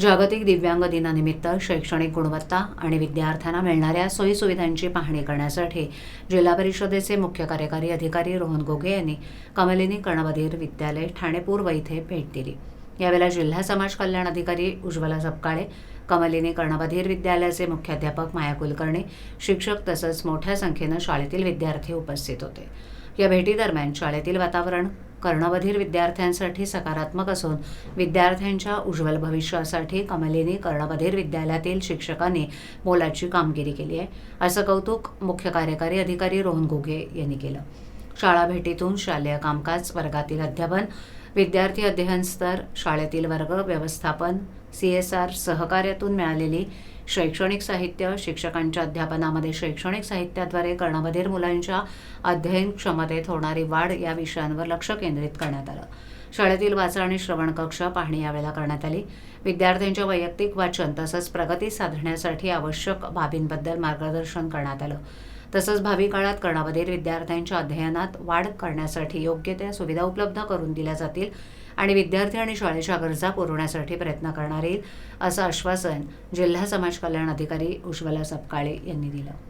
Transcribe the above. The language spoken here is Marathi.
जागतिक दिव्यांग दिनानिमित्त शैक्षणिक गुणवत्ता आणि विद्यार्थ्यांना मिळणाऱ्या सोयीसुविधांची पाहणी करण्यासाठी जिल्हा परिषदेचे मुख्य कार्यकारी अधिकारी रोहन गोगे यांनी कमलिनी कर्णबधीर विद्यालय ठाणे पूर्व इथे भेट दिली. यावेळेला जिल्हा समाज कल्याण अधिकारी उज्ज्वला सपकाळे कमलिनी कर्णबधीर विद्यालयाचे मुख्याध्यापक माया कुलकर्णी शिक्षक तसंच मोठ्या संख्येनं शाळेतील विद्यार्थी उपस्थित होते. या भेटीदरम्यान शाळेतील वातावरण कर्णबधीर विद्यार्थ्यांसाठी सकारात्मक असून विद्यार्थ्यांच्या उज्ज्वल भविष्यासाठी कमलेने कर्णबधीर विद्यालयातील शिक्षकांनी मोलाची कामगिरी केली आहे. असं कौतुक मुख्य कार्यकारी अधिकारी रोहन घुगे यांनी केलं. शाळा भेटीतून शालेय कामकाज वर्गातील अध्यापन विद्यार्थी अध्ययन स्तर शाळेतील वर्ग व्यवस्थापन सी एस आर सहकार्यातून मिळालेली शैक्षणिक साहित्य शिक्षकांच्या अध्यापनामध्ये शैक्षणिक साहित्याद्वारे कर्णबधीर मुलांच्या अध्ययन क्षमतेत होणारी वाढ या विषयांवर लक्ष केंद्रित करण्यात आलं. शाळेतील वाचन आणि श्रवण कक्ष पाहणी यावेळेला करण्यात आली. विद्यार्थ्यांच्या वैयक्तिक वाचन तसंच प्रगती साधण्यासाठी आवश्यक बाबींबद्दल मार्गदर्शन करण्यात आलं. तसंच भावी काळात कर्णबधीर विद्यार्थ्यांच्या अध्ययनात वाढ करण्यासाठी योग्य त्या सुविधा उपलब्ध करून दिल्या जातील आणि विद्यार्थी आणि शाळेच्या गरजा पुरवण्यासाठी प्रयत्न करणार येईल असं आश्वासन जिल्हा समाज कल्याण अधिकारी उज्ज्वला सपकाळे यांनी दिलं.